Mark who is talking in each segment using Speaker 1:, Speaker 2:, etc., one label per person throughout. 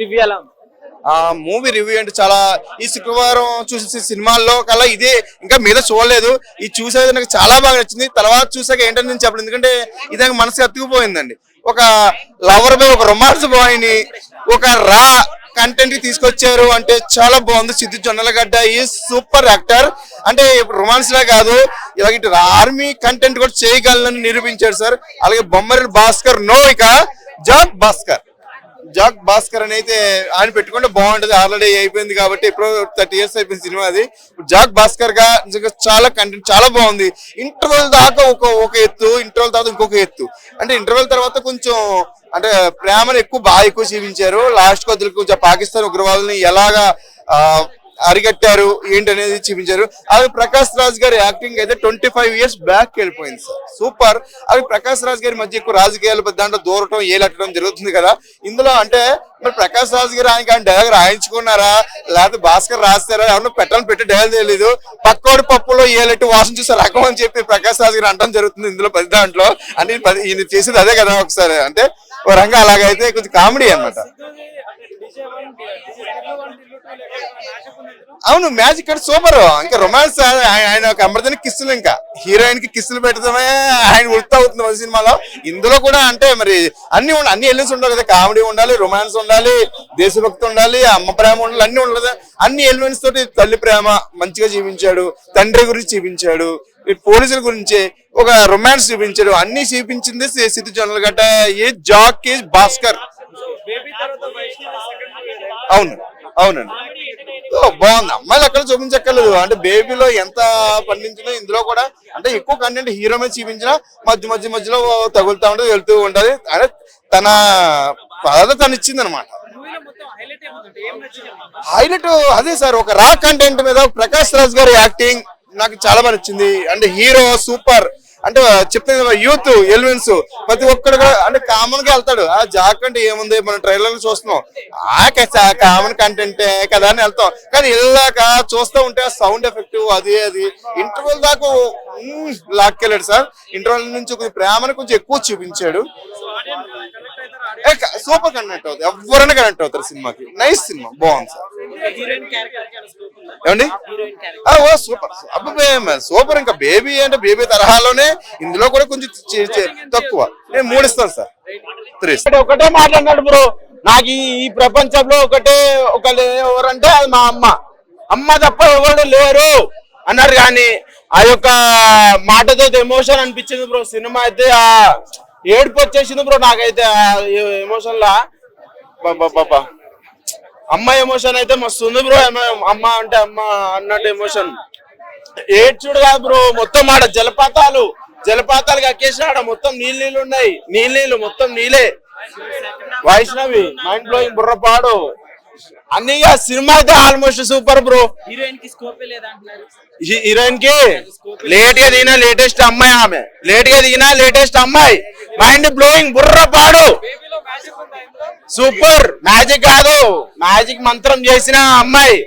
Speaker 1: Review ఎలా ఉంది?
Speaker 2: ఆ మూవీ రివ్యూ అంటే చాలా ఈ శుక్రవారం చూసే సినిమాల్లో కల్లా ఇదే ఇంకా మీద చూడలేదు. ఇది చూసేది నాకు చాలా బాగా నచ్చింది. తర్వాత చూసాక ఏంటని నేను చెప్పలేదు ఎందుకంటే ఇది నాకు మనసుకి అతుకుపోయిందండి. ఒక లవర్ బాయ్ ఒక రొమాన్స్ బాయ్ని ఒక రా కంటెంట్కి తీసుకొచ్చారు అంటే చాలా బాగుంది. సిద్ధు జొన్నలగడ్డ ఈ సూపర్ యాక్టర్ అంటే ఇప్పుడు రొమాన్స్ లా కాదు ఇలాగ ఇటు ఆర్మీ కంటెంట్ కూడా చేయగలని నిరూపించారు సార్. అలాగే బొమ్మరి భాస్కర్ నో ఇక జాబ్ భాస్కర్. జాక్ భాస్కర్ అని అయితే ఆయన పెట్టుకుంటే బాగుంటది. ఆల్రెడీ అయిపోయింది కాబట్టి ఎప్పుడో థర్టీ ఇయర్స్ అయిపోయింది సినిమా అది. జాక్ భాస్కర్గా నిజంగా చాలా కంటెంట్ చాలా బాగుంది. ఇంటర్వెల్ దాకా ఒక ఒక ఎత్తు ఇంటర్వెల్ తర్వాత ఇంకొక ఎత్తు. అంటే ఇంటర్వెల్ తర్వాత కొంచెం అంటే ప్రేమను ఎక్కువ బాగా ఎక్కువ చూపించారు. లాస్ట్ కొద్దిగా కొంచెం పాకిస్తాన్ ఉగ్రవాదుల్ని ఎలాగా అరిగట్టారు ఏంటనేది చూపించారు. అది ప్రకాష్ రాజ్ గారి యాక్టింగ్ అయితే ట్వంటీ ఫైవ్ ఇయర్స్ బ్యాక్ వెళ్ళిపోయింది సార్ సూపర్. అది ప్రకాష్ రాజ్ గారి మధ్య ఎక్కువ రాజకీయాలు దాంట్లో దూరటం ఏలట్టడం జరుగుతుంది కదా. ఇందులో అంటే మరి ప్రకాష్ రాజ్ గారు ఆయనకి ఆయన డైలాగ్ రాయించుకున్నారా? లేకపోతే భాస్కర్ రాస్తారా? ఎవరు పెట్టాలని పెట్టి డైలాగ్ తెలియదు పక్కోడి పప్పులో ఏలెట్టు వాసన చూసే రకం అని చెప్పి ప్రకాష్ రాజ్ గారు అంటం జరుగుతుంది ఇందులో పది దాంట్లో. అంటే ఈయన చేసేది అదే కదా ఒకసారి. అంటే ఓ రంగా అలాగైతే కొంచెం కామెడీ అన్నమాట. అవును మ్యాజిక్ అంటే సూపర్ ఇంకా రొమాన్స్ ఆయన ఒక అమృతని కిస్సులు ఇంకా. హీరోయిన్కి కిస్సులు పెట్టడమే ఆయన ఉడతా అవుతుంది మన సినిమాలో. ఇందులో కూడా అంటే మరి అన్ని అన్ని ఎలిమెంట్స్ ఉండవు కదా. కామెడీ ఉండాలి రొమాన్స్ ఉండాలి దేశభక్తి ఉండాలి అమ్మ ప్రేమ ఉండాలి అన్ని ఉండదు అన్ని ఎలిమెంట్స్ తోటి తల్లి ప్రేమ మంచిగా చూపించాడు తండ్రి గురించి చూపించాడు ఈ పోలీసుల గురించి ఒక రొమాన్స్ చూపించాడు. అన్ని చూపించింది సి- సిద్ధు జనరల్ గట్ట ఏ జాక్ ఏ భాస్కర్. అవును. అవునండి. బాగుంది. అమ్మాయిలు అక్కడ చూపించక్కర్లేదు. అంటే బేబీలో ఎంత పండించినా ఇందులో కూడా అంటే ఎక్కువ కంటెంట్ హీరో మీద చూపించినా మధ్య మధ్య మధ్యలో తగులుతా ఉంటది వెళ్తూ ఉంటది. అంటే తన పదార్థ తను ఇచ్చింది అనమాట హైలైట్ అదే సార్ ఒక రా కంటెంట్ మీద ప్రకాష్ రాజ్ గారి యాక్టింగ్ నాకు చాలా బాగా నచ్చింది. అంటే హీరో సూపర్. అంటే చెప్తాను కదా యూత్ ఎలిమెంట్స్ ప్రతి ఒక్కడు కూడా అంటే కామన్గా వెళ్తాడు. ఆ జాక్ అంటే ఏముంది? మనం ట్రైలర్ చూస్తున్నాం. ఆ కామన్ కంటెంట్ కదా అని వెళ్తాం. కానీ వెళ్ళాక చూస్తూ ఉంటే సౌండ్ ఎఫెక్ట్ అది అది ఇంటర్వల్ దాకా లాక్కెళ్ళాడు సార్. ఇంటర్వల్ నుంచి కొంచెం ప్రేమను కొంచెం ఎక్కువ చూపించాడు. సూపర్ కనెక్ట్ అవుతుంది ఎవరైనా కనెక్ట్ అవుతారు సినిమాకి. Nice cinema. బాగుంది సార్. ఏమండి? ఆ, ఓ సూపర్. అబ్బాయి సూపర్. ఇంకా బేబీ అంటే బేబీ తరహాలోనే ఇందులో కూడా కొంచెం తక్కువ. నేను మూడు ఇస్తాను సార్. త్రీ
Speaker 3: ఒకటే- మాట్లాడినాడు బ్రో. నాకు ఈ ప్రపంచంలో ఒకటే ఒక ఎవరంటే అది మా అమ్మ. అమ్మ తప్ప ఎవరు లేరు అన్నారు కానీ ఆ యొక్క మాటతో ఎమోషన్ అనిపించింది బ్రో. సినిమా అయితే ఆ ఏడుపు వచ్చేసింది బ్రో నాకైతే ఎమోషన్ లా. బాబా బాబా అమ్మ ఎమోషన్ అయితే మస్తు ఉంది బ్రో అమ్మ అంటే అమ్మ అన్నట్టు ఎమోషన్ ఏడ్చుడు కాదు బ్రో మొత్తం ఆడ జలపాతాలు జలపాతాలు కక్కేసిన ఆడ. మొత్తం నీళ్ళు నీళ్ళు ఉన్నాయి. నీళ్ళు నీళ్ళు మొత్తం నీళ్ళే. వైష్ణవి మైండ్ బ్లోయింగ్ బుర్రపాడు. అన్ని సినిమా అయితే ఆల్మోస్ట్ సూపర్ బ్రో
Speaker 1: హీరోయిన్కి స్కోప్
Speaker 3: హీరోయిన్కి లేట్గా దిగిన లేటెస్ట్ అమ్మాయి ఆమె. లేట్గా దిగిన లేటెస్ట్ అమ్మాయి. మైండ్ బ్లోయింగ్ బుర్రపాడు. సూపర్. మ్యాజిక్ కాదు. మ్యాజిక్ మంత్రం చేసిన అమ్మాయి.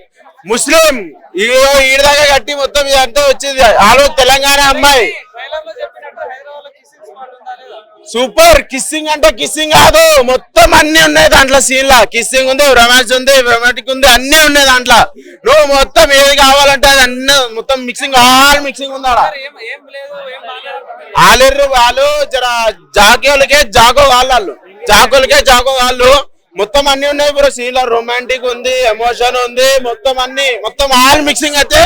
Speaker 3: ముస్లిం. ఇగో ఈడ దాకా కట్టి మొత్తం ఇదంతా వచ్చింది. ఆలో తెలంగాణ అమ్మాయి. సూపర్. కిస్సింగ్ అంటే కిస్సింగ్ కాదు. మొత్తం అన్ని ఉన్నాయి దాంట్లో సీన్ లా కిస్సింగ్ ఉంది రొమాన్స్ ఉంది రొమాంటిక్ ఉంది అన్ని ఉన్నాయి దాంట్లో. నువ్వు మొత్తం ఏది కావాలంటే అది అన్ని మొత్తం మిక్సింగ్ ఆల్ మిక్సింగ్ ఉంది ఆడ. ఆలేరు వాళ్ళు జర జాకో వాళ్ళు వాళ్ళు. చాకులకే జాకో వాళ్ళు మొత్తం అన్ని ఉన్నాయి బ్రో. సీన్ రొమాంటిక్ ఉంది ఎమోషన్ ఉంది మొత్తం అన్ని మొత్తం ఆల్ మిక్సింగ్ అయితే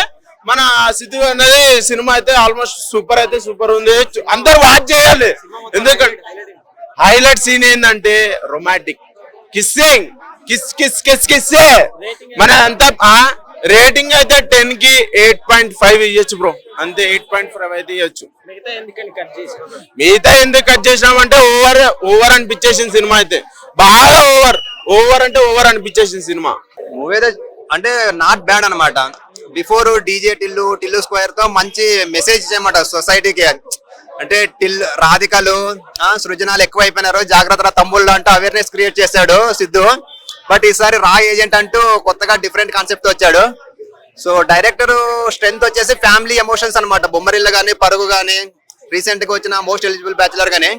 Speaker 3: మన సిద్ధు అనేది సినిమా అయితే ఆల్మోస్ట్ సూపర్ అయితే సూపర్ ఉంది. అందరు వాచ్ చేయాలి. ఎందుకంటే హైలైట్ సీన్ ఏంటంటే romantic kissing kiss kiss kiss కిస్సే మన అంతా రేటింగ్ అయితే టెన్కి ఎయిట్ పాయింట్ ఫైవ్ ఇవ్వచ్చు బ్రో అంతే ఎయిట్ పాయింట్ ఫైవ్ అయితే ఇవ్వచ్చు
Speaker 1: మిగతా
Speaker 3: ఎందుకు కట్ చేసినామంటే ఓవర్ ఓవర్ అనిపించేసింది సినిమా అయితే. బాగా ఓవర్ ఓవర్ అంటే ఓవర్ అనిపించేసింది సినిమా.
Speaker 4: మూవీ అయితే అంటే నాట్ బ్యాడ్ అన్నమాట. బిఫోర్ డీజే టిల్లు టిల్లు స్క్వేర్తో మంచి మెసేజ్ ఇచ్చాయన్నమాట సొసైటీకి అంటే టిల్ రాధికలు ఆ, సృజనాలు ఎక్కువ అయిపోయినారు జాగ్రత్త తమ్ముళ్ళు అంటూ అవేర్నెస్ క్రియేట్ చేశాడు సిద్ధు. బట్ ఈసారి రా ఏజెంట్ అంటూ కొత్తగా డిఫరెంట్ కాన్సెప్ట్ వచ్చాడు. సో డైరెక్టర్ స్ట్రెంత్ వచ్చేసి ఫ్యామిలీ ఎమోషన్స్ అన్నమాట. బొమ్మరిల్లు కానీ పరుగు కానీ రీసెంట్గా వచ్చిన మోస్ట్ ఎలిజిబుల్ బ్యాచులర్ గానీ.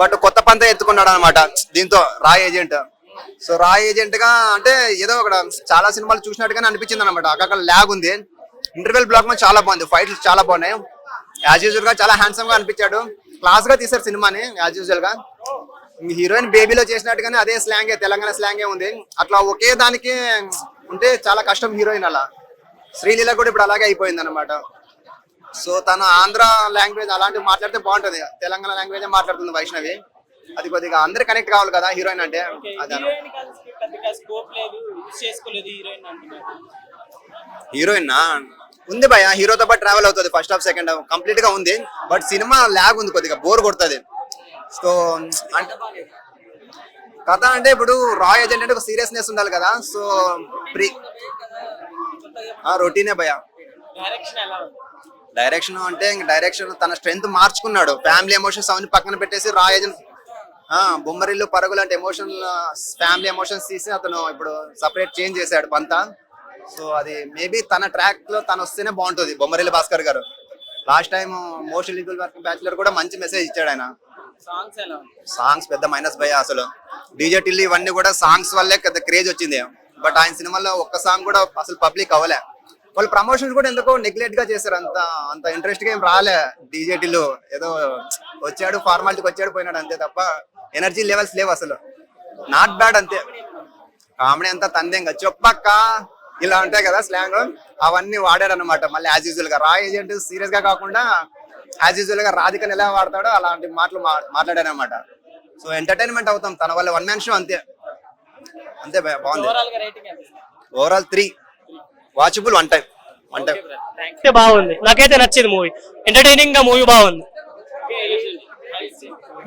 Speaker 4: బట్ కొత్త పంత ఎత్తుకున్నాడు అనమాట దీంతో రా ఏజెంట్. సో రా ఏజెంట్గా అంటే ఏదో ఒక చాలా సినిమాలు చూసినట్టుగానే అనిపించింది అనమాట అక్కడ ల్యాగ్ ఉంది. ఇంటర్వెల్ బ్లాక్ માં చాలా బాగుంది. ఫైట్లు చాలా బాగున్నాయి. యాజ్ యూజువల్గా చాలా హ్యాండ్సమ్గా అనిపించాడు. క్లాస్గా తీసారు సినిమాని యాజ్ యూజువల్గా. హీరోయిన్ బేబీలో చేసినట్టుగానే అదే స్లాంగే తెలంగాణ స్లాంగే ఉంది. అట్లా ఒకే దానికి ఉంటే చాలా కష్టం హీరోయిన్ అలా. శ్రీలీల కూడా ఇప్పుడు అలాగే అయిపోయింది అనమాట సో తను ఆంధ్ర లాంగ్వేజ్ అలాంటివి మాట్లాడితే బాగుంటది. తెలంగాణ లాంగ్వేజ్ మాట్లాడుతుంది వైష్ణవి. అది కొద్దిగా అందరు కనెక్ట్ కావాలి కదా హీరోయిన్ అంటే.
Speaker 1: హీరోయిన్?
Speaker 4: ఉంది భయ హీరోతో పాటు ట్రావెల్ అవుతుంది ఫస్ట్ హాఫ్ సెకండ్ హాఫ్ కంప్లీట్గా ఉంది. బట్ సినిమా ల్యాగ్ ఉంది కొద్దిగా బోర్ కొడుతుంది. సో అంటే కథ అంటే ఇప్పుడు రా ఏజెంట్ అంటే ఒక సీరియస్నెస్ ఉండాలి కదా. సో ప్రీ రొటీనే భయ
Speaker 1: డైరెక్షన్
Speaker 4: అంటే ఇంక డైరెక్షన్ తన స్ట్రెంత్ మార్చుకున్నాడు. ఫ్యామిలీ ఎమోషన్స్ అవన్నీ పక్కన పెట్టేసి రా ఏజెంట్ బొమ్మరిల్లు పరుగులు అంటే ఎమోషన్ ఫ్యామిలీ ఎమోషన్స్ తీసి అతను ఇప్పుడు సపరేట్ చేంజ్ చేశాడు పంతా. సో అది మేబీ తన ట్రాక్లో తను వస్తేనే బాగుంటుంది. బొమ్మరిల్లు భాస్కర్ గారు. Last time motion legal work bachelor కూడా మంచి మెసేజ్ ఇచ్చాడు ఆయన.
Speaker 1: సాంగ్స్
Speaker 4: సాంగ్స్ పెద్ద మైనస్ భయ అసలు. డీజే టిల్లి ఇవన్నీ కూడా సాంగ్స్ వల్లే పెద్ద క్రేజ్ వచ్చింది. బట్ ఆయన సినిమాలో ఒక్క సాంగ్ కూడా అసలు పబ్లిక్ అవ్వలే. వాళ్ళు ప్రమోషన్స్ కూడా ఎందుకో నెగ్లెక్ట్గా చేశారు. అంత అంత ఇంట్రెస్ట్గా ఏం రాలే డీజే టిల్లు ఏదో వచ్చాడు ఫార్మాలిటీకి వచ్చాడు పోయినాడు అంతే తప్ప ఎనర్జీ లెవెల్స్ లేవు అసలు. నాట్ బ్యాడ్ అంతే. కామెడీ అంతా తందేంగా చెప్పక్క ఇలా ఉంటాయి కదా స్లాంగ్ అవన్నీ వాడాడు అనమాట మళ్ళీ యాజ్ యూజువల్గా. రా ఏజెంట్ సీరియస్గా కాకుండా యాజ్ యూజువల్గా రాధికని ఎలా వాడతాడో అలాంటి మాటలు మాట్లాడాడు అనమాట సో ఎంటర్టైన్మెంట్ అవుతాం. తన వల్ల వన్ మ్యాన్ షో అంతే. అంతే బాగుంది.
Speaker 1: ఓవరాల్గా రేటింగ్ ఎంత
Speaker 4: overall three watchable one time
Speaker 1: one
Speaker 5: time బాగుంది. నాకైతే నచ్చింది మూవీ ఎంటర్టైనింగ్గా మూవీ బాగుంది.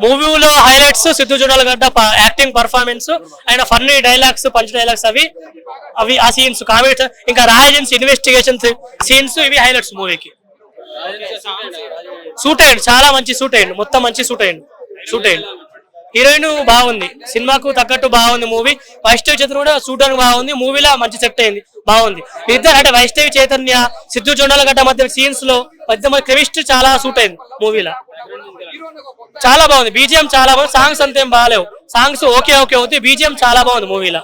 Speaker 5: మూవీలో highlights Siddhu Jonnalagadda acting performance and funny dialogues punch dialogues అవి అవి ఆ సీన్స్ కామెడీ ఇంకా రాయజెన్స్ ఇన్వెస్టిగేషన్ సీన్స్ ఇవి హైలైట్స్ మూవీకి సూట్ అయ్యండి చాలా మంచి సూట్ అయ్యండి మొత్తం మంచి సూట్ అయ్యండి సూట్ అయ్యండి హీరోయిన్ బాగుంది సినిమాకు తగ్గట్టు బాగుంది మూవీ. వైష్ణవి చైతన్య కూడా చూడడానికి బాగుంది మూవీలో మంచి సెట్ అయింది బాగుంది. ఇద్దరు అంటే వైష్ణవి చైతన్య సిద్ధు జొండాల గడ్డ మధ్య సీన్స్లో మధ్య కెమిస్ట్రీ చాలా సూట్ అయింది మూవీలో. చాలా బాగుంది బీజిఎం చాలా బాగుంది సాంగ్స్ అంతేం బాగాలేవు. సాంగ్స్ ఓకే ఓకే అవుతాయి బీజిఎం చాలా బాగుంది మూవీలో.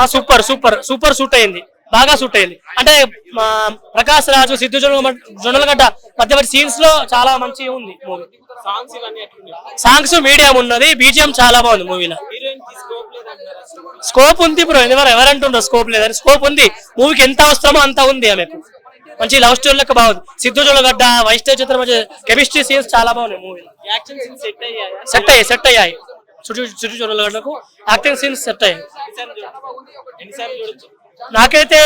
Speaker 5: ఆ సూపర్ సూపర్ సూపర్ సూట్ అయింది. బాగా సూట్ అయింది. అంటే మా ప్రకాష్ రాజు సిద్ధు జొన్న- జొన్నలగడ్డ మధ్య సీన్స్లో చాలా మంచిగా ఉంది మూవీ
Speaker 1: సాంగ్స్
Speaker 5: మీడియం ఉన్నది బీజిఎం చాలా బాగుంది మూవీలో
Speaker 1: స్కోప్
Speaker 5: ఉంది బ్రో ఎవరు ఎవరంటుండ్రో స్కోప్ లేదని స్కోప్ ఉంది. మూవీకి ఎంత అవసరమో అంత ఉంది ఆమెకు. మంచి లవ్ స్టోరీ లెక్క బాగుంది. సిద్ధు జొన్నలగడ్డ వైష్ణవ్ చిత్రం మధ్య కెమిస్ట్రీ సీన్స్ చాలా బాగున్నాయి మూవీలో
Speaker 1: సెట్ అయ్యాయి?
Speaker 5: సెట్ అయ్యాయి చుట్టూ చుట్టూ జొన్నలగడ్డకు యాక్టింగ్ సీన్స్ సెట్ అయ్యాయి. నాకైతే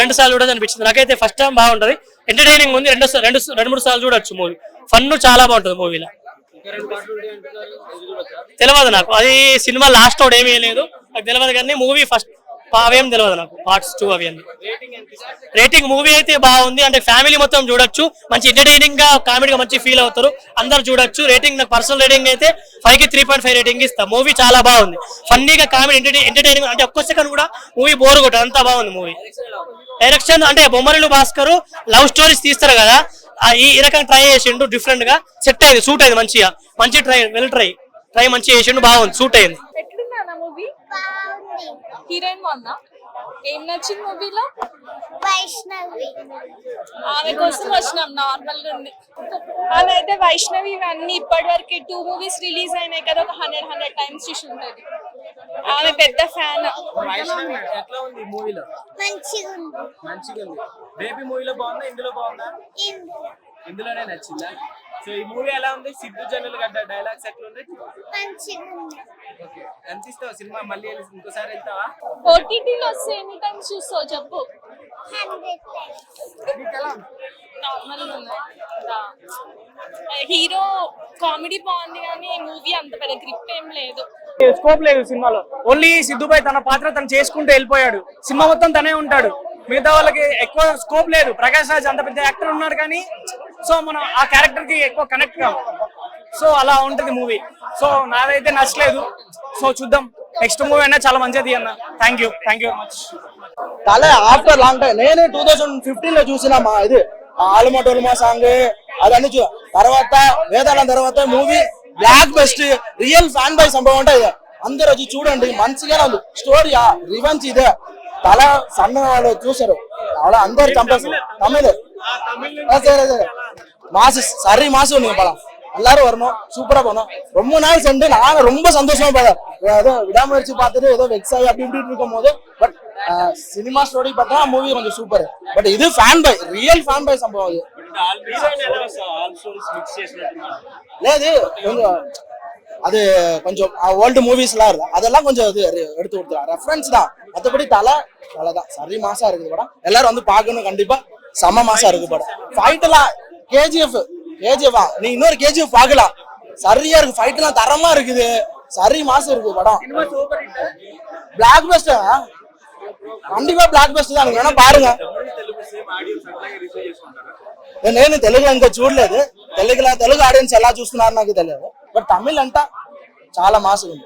Speaker 5: రెండు సార్లు చూడదు అనిపించింది. నాకైతే ఫస్ట్ టైం బాగుంటది. ఎంటర్టైనింగ్ ఉంది. రెండు రెండు రెండు మూడు సార్లు చూడొచ్చు మూవీ ఫన్ చాలా బాగుంటుంది మూవీలో తెలియదు నాకు. అది సినిమా లాస్ట్ అవుట్ ఏమీ లేదు. నాకు తెలియదు కానీ మూవీ ఫస్ట్ అవేం తెలియదు నాకు. పార్ట్స్ టూ అవి అన్ని.
Speaker 1: రేటింగ్
Speaker 5: మూవీ అయితే బాగుంది. అంటే ఫ్యామిలీ మొత్తం చూడొచ్చు. మంచి ఎంటర్టైనింగ్గా కామెడీగా మంచి ఫీల్ అవుతారు. అందరు చూడొచ్చు. రేటింగ్ నాకు పర్సనల్ రేటింగ్ అయితే ఫైవ్కి త్రీ పాయింట్ ఫైవ్ రేటింగ్ ఇస్తా. మూవీ చాలా బాగుంది. ఫన్నీగా కామెడీ ఎంటర్టైనింగ్ అంటే ఒక్క సెకండ్ కూడా మూవీ బోర్ కొట్టదు. అంతా బాగుంది మూవీ. డైరెక్షన్ అంటే బొమ్మరిలు భాస్కర్ లవ్ స్టోరీస్ తీస్తారు కదా. ఈ రకంగా ట్రై చేసిండు డిఫరెంట్గా. సెట్ అయింది సూట్ అయింది మంచిగా. మంచి ట్రై వెల్ ట్రై ట్రై మంచిగా చేసిండు బాగుంది సూట్ అయింది.
Speaker 6: హీరోయిన్ బాగుందా? ఏం నచ్చింది మూవీలో?
Speaker 7: వైష్ణవి.
Speaker 6: ఆమె కోసం వచ్చినాం నార్మల్గా ఉంది ఆమె అయితే వైష్ణవి ఇవన్నీ ఇప్పటి వరకు టూ మూవీస్ రిలీజ్ అయినాయి కదా ఒక హండ్రెడ్ హండ్రెడ్ టైమ్స్ చూసి ఉంటది. ఆమె పెద్ద ఫ్యాన్.
Speaker 1: వైష్ణవి ఎట్లా ఉంది మూవీలో?
Speaker 7: మంచిగా ఉంది
Speaker 1: మంచిగా ఉంది బేబీ మూవీలో బాగుందా? ఇందులో బాగుందా?
Speaker 7: ఇందులో.
Speaker 1: ఇందులోనే నచ్చిందా? సో ఈ మూవీ ఎలా ఉంది? సిద్ధు జనులు గడ్డ డైలాగ్స్ ఎట్లా ఉంది
Speaker 7: మంచిగా ఉంది
Speaker 1: ఓకే ఎంత ఇస్తావు సినిమా? మళ్ళీ ఇంకోసారి వెళ్తావా?
Speaker 6: ఓటీటీలో వస్తే ఎన్ని టైమ్స్ చూస్తావు చెప్పు. నార్మల్ హీరో కామెడీ బాగుంది కానీ మూవీ అంత పెద్ద గ్రిప్ ఏం లేదు.
Speaker 8: స్కోప్ లేదు సినిమాలో. ఓన్లీ సిద్ధుబాయ్ తన పాత్ర తను చేసుకుంటూ వెళ్ళిపోయాడు. సినిమా మొత్తం తనే ఉంటాడు. మిగతా వాళ్ళకి ఎక్కువ స్కోప్ లేదు. ప్రకాష్ రాజ్ అంత పెద్ద యాక్టర్ ఉన్నాడు కానీ సో మనం ఆ క్యారెక్టర్కి ఎక్కువ కనెక్ట్ కావు సో అలా ఉంటుంది మూవీ సో నాదైతే నచ్చలేదు. సో చూద్దాం. నెక్స్ట్ మూవీ అయినా చాలా మంచిది అన్న. Thank you thank you much
Speaker 9: తలే ఆఫ్టర్ లాంగ్ టైం. నేను టూ థౌసండ్ ఫిఫ్టీన్లో చూసిన మా ఇది. ఆలుమా టోలుమా సాంగ్ అదన్నీ చూ తర్వాత వేదాల తర్వాత movie blockbuster real fan by సంభవం అంటే అందరూ వచ్చి చూడండి. మంచిగానే ఉంది. స్టోరీ రివెంజ్ ఇదే. తల సన్న వాళ్ళు చూసారు అలా అందరు చంపేస్తారు తమిళ్ ஆ, சரி சரி மாசு சரி மாசு நீங்க படம் எல்லாரும் வரணும் சூப்பரா போனோம் ரொம்ப நாள் சென்று நான் ரொம்ப சந்தோஷமா பார்த்தேன் ஏதோ விடாமுயற்சி பார்த்துட்டு ஏதோ வெக்ஸ் ஆகி அப்படி இப்படி இருக்கும் போது பட் சினிமா ஸ்டோரி பார்த்தா மூவி கொஞ்சம் சூப்பர் பட் இது fan by real fan by சம்பவம் இது లేదు கொஞ்சம் அது கொஞ்சம் ஓல்டு மூவிஸ்லாம் இருக்கு அதெல்லாம் கொஞ்சம் இது re- எடுத்து கொடுத்துருவாங்க ரெஃபரன்ஸ் தான் மற்றபடி தலை தலை தான் சரி மாசா இருக்குது படம் எல்லாரும் வந்து பார்க்கணும் கண்டிப்பா செம மாசா இருக்கு படம் ஃபைட் எல்லாம் கேஜிஎஃப் கேஜிஎஃப் நீ இன்னொரு கேஜிஎஃப் பார்க்கலாம் சரியா இருக்கு ஃபைட் எல்லாம் தரமா இருக்குது சரி மாசம் இருக்கு படம் பிளாக் பஸ்டர் கண்டிப்பா பிளாக் பஸ்டர் தான் நீங்க வேணா பாருங்க నేను తెలుగు ఇంకా చూడలేదు తెలుగులో తెలుగు ఆడియన్స్ ఎలా చూస్తున్నారో నాకు తెలియదు బట్ తమిళ్ అంతా చాలా మాస్ ఉంది